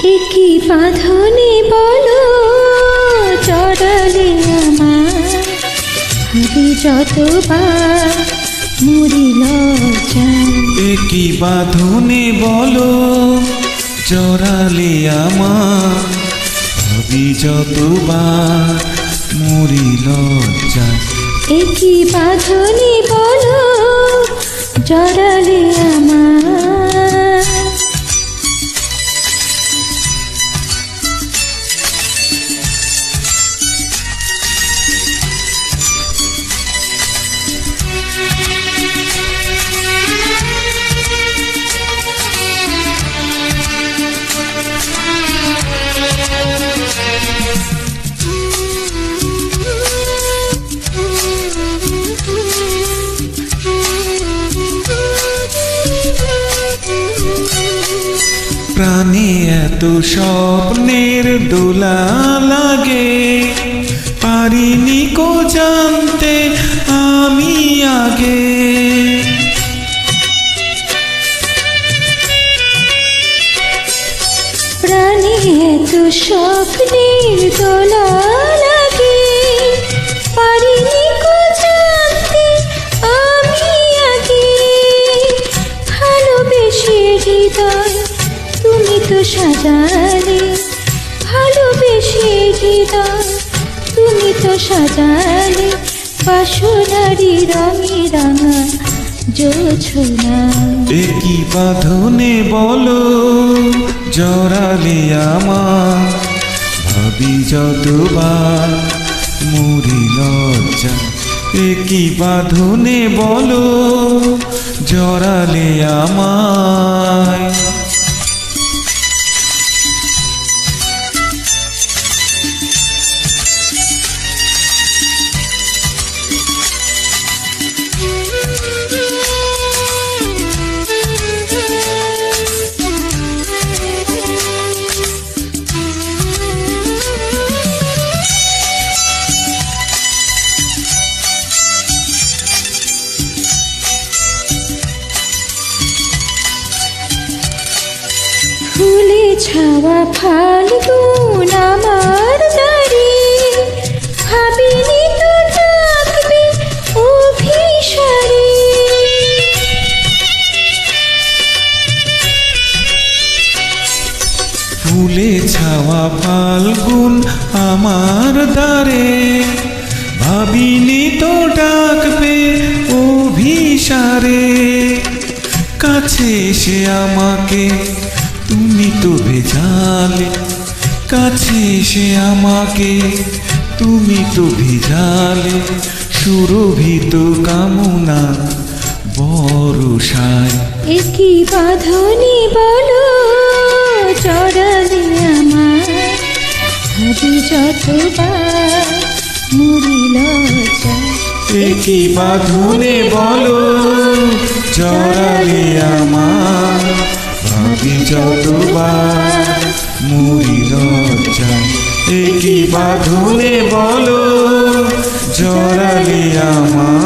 কি বাঁধনে বলো চড়ালে আমার। যতবার মুড়ি লজ্জায় একই বাঁধনে বলো জড়ালে আমার। যতবার মরি লজ্জায় একই বাঁধনে বলো জড়ালে প্রাণে এত স্বপ্নের দোলা লাগে। পারিনি কো জানতে আমি আগে। সাজালে ভালোবেসে হৃদয় তুমি তো সাজালে বাসনারি রঙে রাঙা জোছনা। একই বাঁধনে বলো, জড়ালে আমার ভাবি যতবার মরি লজ্জা। একই বাঁধনে বলো, জড়ালে আমায় ছাওয়া ফাল্গুন আমার দাঁড়ি ভাবিনি তো ডাকবে অভিসারে। ফুলে ছাওয়া ফাল্গুন আমার দ্বারে, ভাবিনি তো ডাকবে অভিসারে। কাছে এসে আমাকে তুমি তো ভেজালে কাছে এসে আমাকে। তুমি তো ভেজালে সুরভিত কামনা বরসায়। একই বাঁধনি বলো চড়ালে আমার। ভাবি যতবার মুড়ি একই বাঁধনে বলো জড়ালে আমার। ভাবি যতবার মুড়ি লজ্জায় একই বাঁধনে বলো? জড়ালি আমার